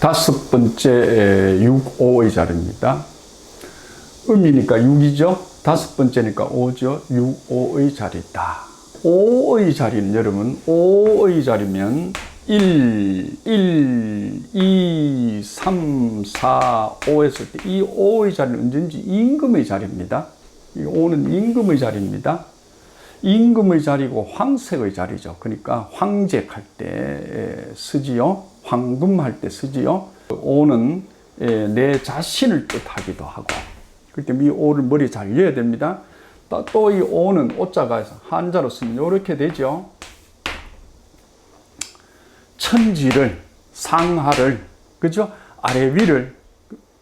다섯 번째 6, 5의 자리입니다. 음이니까 6이죠. 다섯 번째니까 5죠. 6, 5의 자리다. 5의 자리는 여러분 5의 자리면 1, 1, 2, 3, 4, 5 했을 때 이 5의 자리는 언제든지 임금의 자리입니다. 이 5는 임금의 자리입니다. 임금의 자리고 황색의 자리죠. 그러니까 황제할 때 쓰지요. 황금할 때 쓰지요. 오는 내 자신을 뜻하기도 하고. 그때 이 오를 머리에 잘 이어야 됩니다. 또 이 오는 오자가 한자로 쓰면 이렇게 되죠. 천지를 상하를 그죠? 아래 위를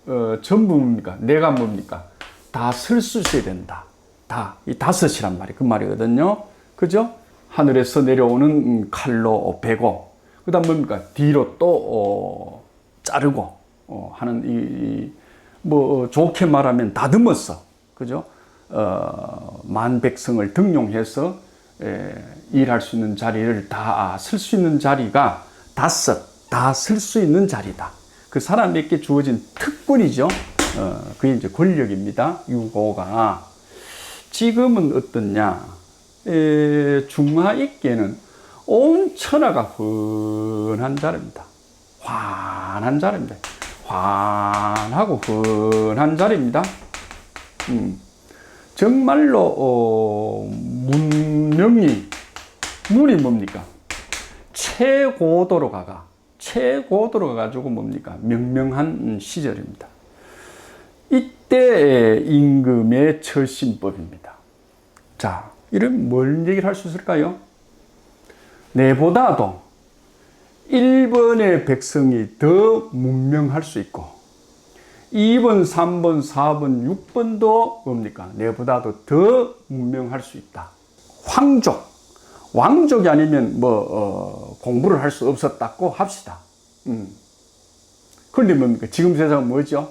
어, 전부 뭡니까? 내가 뭡니까? 다쓸 수 있어야 된다. 다 이 다섯이란 말이 그 말이거든요. 그죠? 하늘에서 내려오는 칼로 베고 그 다음 뭡니까? 뒤로 또 어, 자르고 어, 하는 이뭐 좋게 말하면 다듬었어. 그죠? 어, 만 백성을 등용해서 에, 일할 수 있는 자리를 다 쓸 수 있는 자리가 다섯 다 쓸 수 있는 자리다. 그 사람에게 주어진 특권이죠. 어, 그게 이제 권력입니다. 유고가 지금은 어떻냐? 에, 중하 있게는 온 천하가 흔한 자리입니다. 환한 자리입니다. 환하고 흔한 자리입니다. 음. 정말로 어, 문명이 문이 뭡니까? 최고도로 가가 최고도로 가가지고 뭡니까? 명명한 시절입니다. 이때 임금의 철신법입니다. 자, 이런 뭘 얘기를 할 수 있을까요? 내보다도 1번의 백성이 더 문명할 수 있고 2번, 3번, 4번, 6번도 뭡니까? 내보다도 더 문명할 수 있다. 황족, 왕족이 아니면 뭐 어, 공부를 할 수 없었다고 합시다. 음. 그런데 뭡니까? 지금 세상은 뭐죠?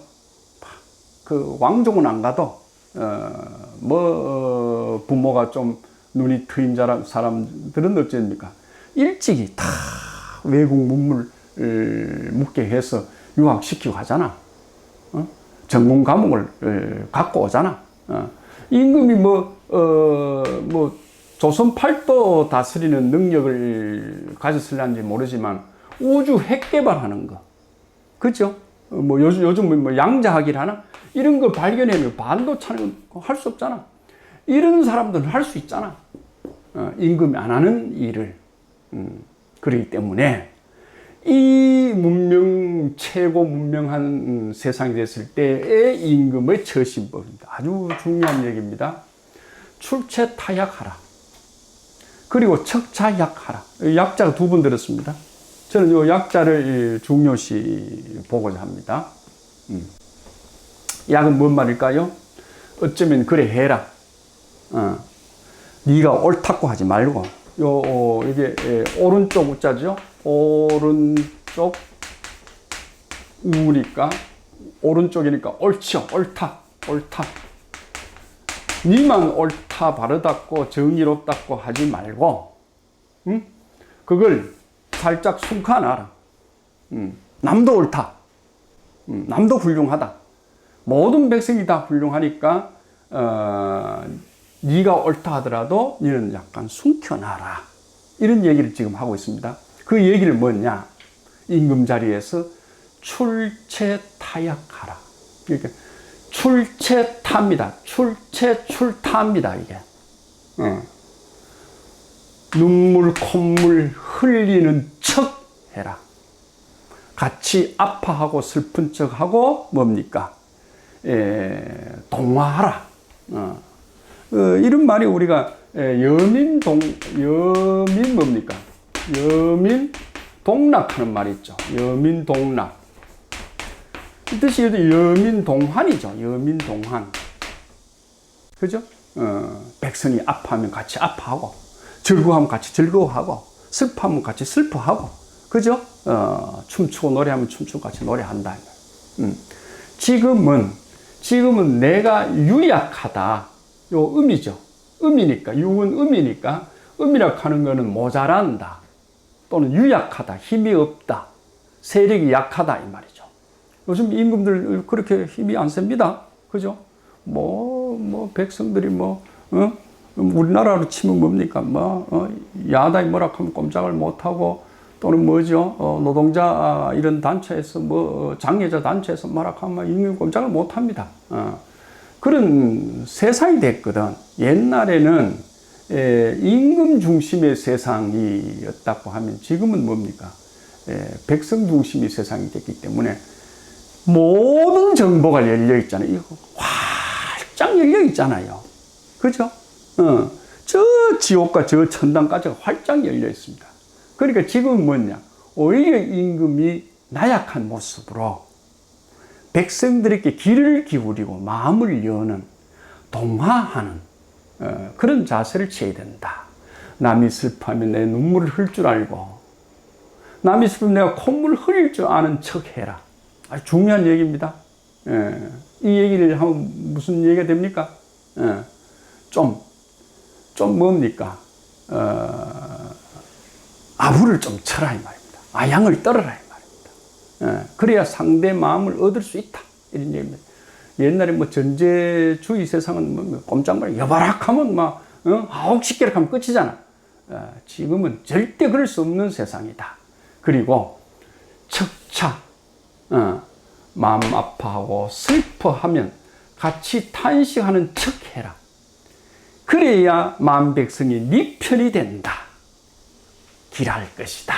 그 왕족은 안 가도 어, 뭐 어, 부모가 좀 눈이 트인 사람, 사람들은 어쩝니까? 일찍이 다 외국 문물 묻게 해서 유학시키고 하잖아. 어? 전문 과목을 에, 갖고 오잖아. 어. 임금이 뭐, 어, 뭐, 조선 팔도 다스리는 능력을 가졌을는지 모르지만 우주 핵 개발하는 거. 그죠? 어, 뭐 요즘, 요즘 뭐 양자학이라 하나? 이런 거 발견해면 반도체는 할 수 없잖아. 이런 사람들은 할 수 있잖아. 어, 임금이 안 하는 일을. 음, 그렇기 때문에 이 문명, 최고 문명한 세상이 됐을 때의 임금의 처신법입니다. 아주 중요한 얘기입니다. 출체 타약하라. 그리고 척차약하라. 약자가 두 번 들었습니다. 저는 이 약자를 중요시 보고자 합니다. 음. 약은 뭔 말일까요? 어쩌면 그래 해라. 어. 네가 옳다고 하지 말고 요 어, 이게 예, 오른쪽 우자죠. 오른쪽 우니까 오른쪽이니까 옳죠. 옳다. 옳다. 니만 옳다 바르다고 정의롭다고 하지 말고 응? 그걸 살짝 숨가놔라. 응. 남도 옳다. 응. 남도 훌륭하다. 모든 백성이 다 훌륭하니까 어, 네가 옳다 하더라도 너는 약간 숨겨놔라. 이런 얘기를 지금 하고 있습니다. 그 얘기를 뭐냐? 임금 자리에서 출체 타약하라. 그러니까 출체 탑니다. 출체 출타입니다. 이게. 어. 눈물 콧물 흘리는 척 해라. 같이 아파하고 슬픈 척하고 뭡니까? 에, 동화하라. 어. 어, 이런 말이 우리가 여민 동 여민 뭡니까? 여민 동락하는 말이 있죠. 여민 동락. 이 뜻이 여민 동환이죠. 여민 동환. 그죠? 어, 백성이 아파하면 같이 아파하고, 즐거워하면 같이 즐거워하고, 슬퍼하면 같이 슬퍼하고, 그죠? 어, 춤추고 노래하면 춤추고 같이 노래한다. 음. 지금은, 지금은 내가 유약하다. 요 음이죠. 음이니까, 육은 음이니까, 음이라 하는 거는 모자란다. 또는 유약하다. 힘이 없다. 세력이 약하다 이 말이죠. 요즘 임금들 그렇게 힘이 안 셉니다. 그죠? 뭐, 뭐, 백성들이 뭐, 어? 우리나라로 치면 뭡니까? 뭐, 어? 야당이 뭐라 하면 꼼짝을 못하고 또는 뭐죠? 어, 노동자 아, 이런 단체에서 뭐, 어, 장애자 단체에서 뭐라 하면 임금 꼼짝을 못합니다. 어. 그런 세상이 됐거든. 옛날에는 에, 임금 중심의 세상이었다고 하면 지금은 뭡니까? 에, 백성 중심의 세상이 됐기 때문에 모든 정보가 열려 있잖아요. 이거 활짝 열려 있잖아요. 그죠? 어, 저 지옥과 저 천당까지가 활짝 열려 있습니다. 그러니까 지금은 뭐냐? 오히려 임금이 나약한 모습으로 백성들에게 귀를 기울이고 마음을 여는 동화하는 어, 그런 자세를 취해야 된다. 남이 슬퍼하면 내 눈물을 흘줄 알고 남이 슬프면 내가 콧물 흘릴 줄 아는 척 해라. 아주 중요한 얘기입니다. 예. 이 얘기를 하면 무슨 얘기가 됩니까? 예. 좀, 좀 뭡니까? 어, 아부를 좀 쳐라 이 말입니다. 아양을 떨어라. 그래야 상대 마음을 얻을 수 있다. 이런 얘기입니다. 옛날에 뭐 전제주의 세상은 뭐 꼼짝말 여바락 하면 막 어? 아홉 십개를 하면 끝이잖아. 어, 지금은 절대 그럴 수 없는 세상이다. 그리고 척차 어, 마음 아파하고 슬퍼하면 같이 탄식하는 척해라. 그래야 마음 백성이 네 편이 된다. 길할 것이다.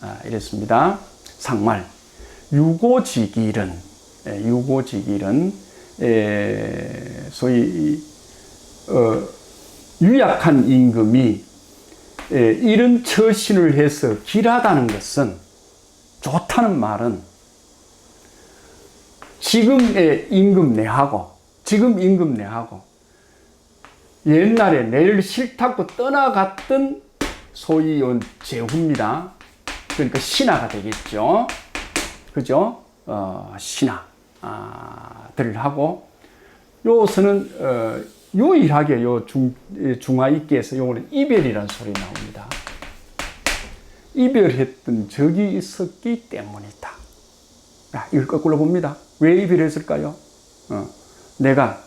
아, 이랬습니다. 상말 유고지길은 예, 유고지길은 에, 소위 어, 유약한 임금이 에, 이런 처신을 해서 길하다는 것은 좋다는 말은 지금의 임금 내하고 지금 임금 내하고 옛날에 내를 싫다고 떠나갔던 소위 온 제후입니다. 그러니까 신하가 되겠죠. 그죠? 어, 신하들을 하고 요서는 어, 유일하게 요 중, 중화익기에서 요거는 이별이라는 소리 나옵니다. 이별했던 적이 있었기 때문이다. 야, 이걸 거꾸로 봅니다. 왜 이별했을까요? 어, 내가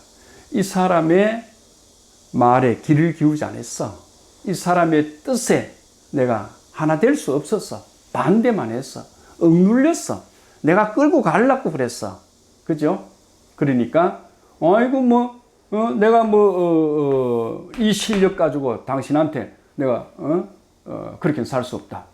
이 사람의 말에 귀를 기울지 않았어. 이 사람의 뜻에 내가 하나 될 수 없었어. 반대만 했어. 억눌렸어. 내가 끌고 가려고 그랬어. 그죠? 그러니까, 아이고, 뭐, 어, 내가 뭐, 어, 어, 이 실력 가지고 당신한테 내가, 어, 어, 그렇게는 살 수 없다.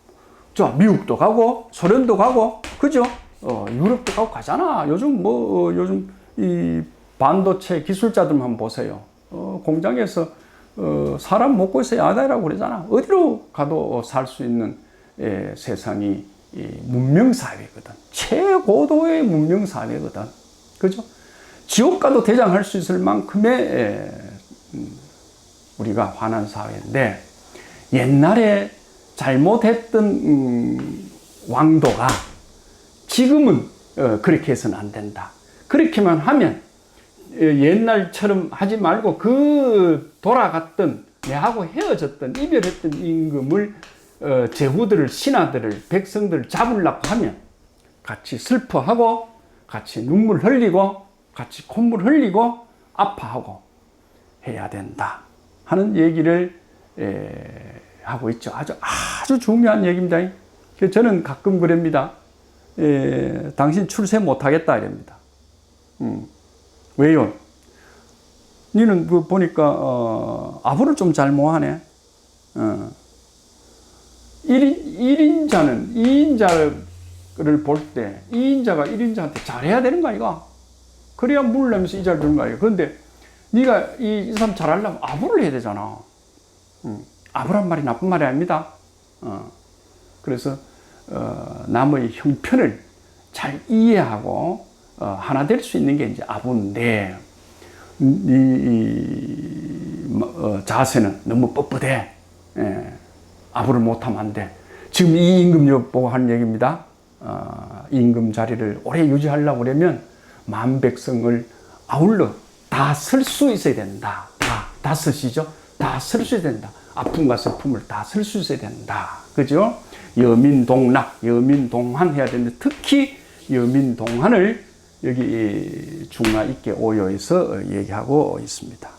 저, 미국도 가고, 소련도 가고, 그죠? 어, 유럽도 가고 가잖아. 요즘 뭐, 어, 요즘 이 반도체 기술자들만 보세요. 어, 공장에서, 어, 사람 먹고 있어야 하다라고 그러잖아. 어디로 가도 살 수 있는 예, 세상이 이 문명사회거든. 최고도의 문명사회거든. 그죠? 지옥 가도 대장할 수 있을 만큼의 에, 음, 우리가 환한 사회인데 옛날에 잘못했던 음, 왕도가 지금은 어, 그렇게 해서는 안 된다. 그렇게만 하면 어, 옛날처럼 하지 말고 그 돌아갔던 내하고 헤어졌던 이별했던 임금을 어, 제후들을 신하들을 백성들을 잡으려고 하면 같이 슬퍼하고 같이 눈물 흘리고 같이 콧물 흘리고 아파하고 해야 된다 하는 얘기를 에, 하고 있죠. 아주 아주 중요한 얘기입니다. 그래서 저는 가끔 그럽니다. 에, 당신 출세 못하겠다 이럽니다. 음, 왜요? 니는 그 보니까 어, 아부를 좀잘 못하네. 어. 1인, 1인자는 2인자를 볼 때 2인자가 1인자한테 잘해야 되는 거 아이가? 그래야 물 내면서 이 자리 되는 거 아이가? 그런데 네가 이, 이 사람 잘하려면 아부를 해야 되잖아. 음, 아부란 말이 나쁜 말이 아닙니다. 어, 그래서 어, 남의 형편을 잘 이해하고 어, 하나 될 수 있는 게 이제 아부인데 이, 이 어, 자세는 너무 뻣뻣해. 예. 아부를 못하면 안 돼. 지금 이 임금 보고 하는 얘기입니다. 어, 임금 자리를 오래 유지하려고 그러면 만 백성을 아울러 다 쓸 수 있어야 된다. 다, 다 쓰시죠? 다 쓸 수 있어야 된다. 아픔과 슬픔을 다 쓸 수 있어야 된다. 그죠? 여민동락, 여민동한 해야 되는데 특히 여민동한을 여기 이 중화 있게 오요에서 얘기하고 있습니다.